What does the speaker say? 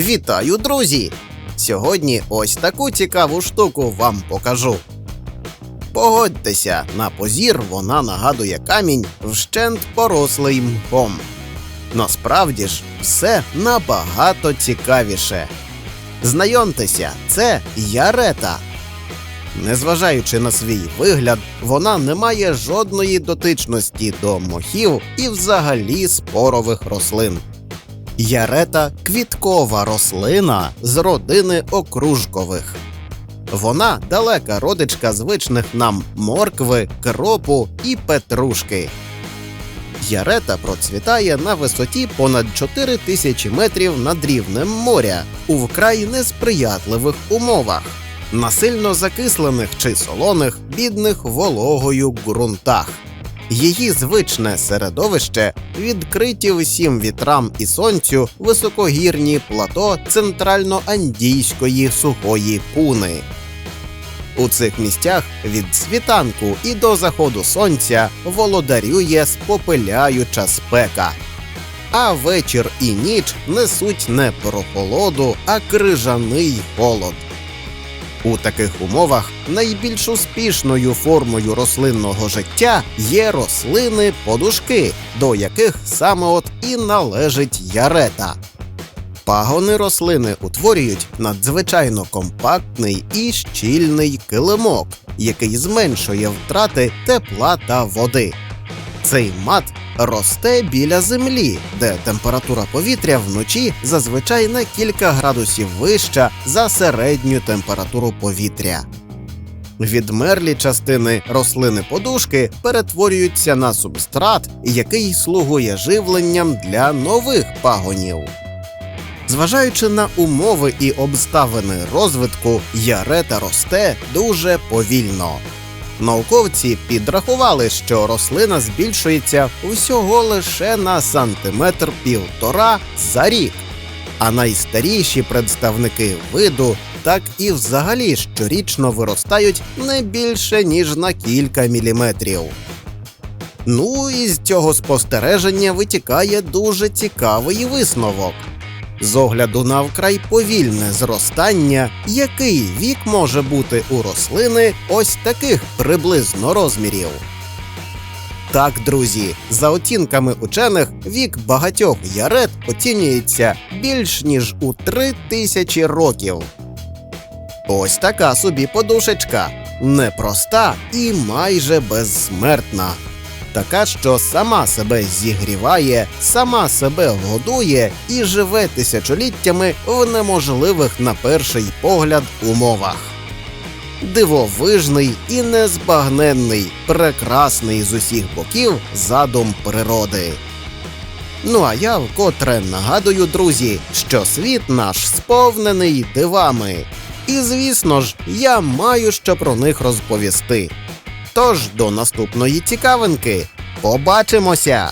Вітаю, друзі! Сьогодні ось таку цікаву штуку вам покажу. Погодьтеся, на позір вона нагадує камінь вщент порослий мхом. Насправді ж, все набагато цікавіше. Знайомтеся, це ярета. Незважаючи на свій вигляд, вона не має жодної дотичності до мохів і взагалі спорових рослин. Ярета квіткова рослина з родини окружкових. Вона далека родичка звичних нам моркви, кропу і петрушки. Ярета процвітає на висоті понад 4 тисячі метрів над рівнем моря у вкрай несприятливих умовах, на сильно закислених чи солоних, бідних вологою ґрунтах. Її звичне середовище відкриті всім вітрам і сонцю високогірні плато центрально-андійської сухої пуни. У цих місцях від світанку і до заходу сонця володарює спопиляюча спека. А вечір і ніч несуть не прохолоду, а крижаний холод. У таких умовах найбільш успішною формою рослинного життя є рослини-подушки, до яких саме от і належить ярета. Пагони рослини утворюють надзвичайно компактний і щільний килимок, який зменшує втрати тепла та води. Цей мат росте біля землі, де температура повітря вночі зазвичай на кілька градусів вища за середню температуру повітря. Відмерлі частини рослини подушки перетворюються на субстрат, який слугує живленням для нових пагонів. Зважаючи на умови і обставини розвитку, ярета росте дуже повільно. Науковці підрахували, що рослина збільшується усього лише на сантиметр півтора за рік, а найстаріші представники виду так і взагалі щорічно виростають не більше ніж на кілька міліметрів. Ну і з цього спостереження витікає дуже цікавий висновок. З огляду на вкрай повільне зростання, який вік може бути у рослини ось таких приблизно розмірів. Так, друзі, за оцінками учених, вік багатьох ярет оцінюється більш ніж у три тисячі років. Ось така собі подушечка, непроста і майже безсмертна така, що сама себе зігріває, сама себе годує і живе тисячоліттями в неможливих на перший погляд умовах. Дивовижний і незбагненний, прекрасний з усіх боків задум природи. Ну а я вкотре нагадую, друзі, що світ наш сповнений дивами. І звісно ж, я маю що про них розповісти. Тож до наступної цікавинки. Побачимося!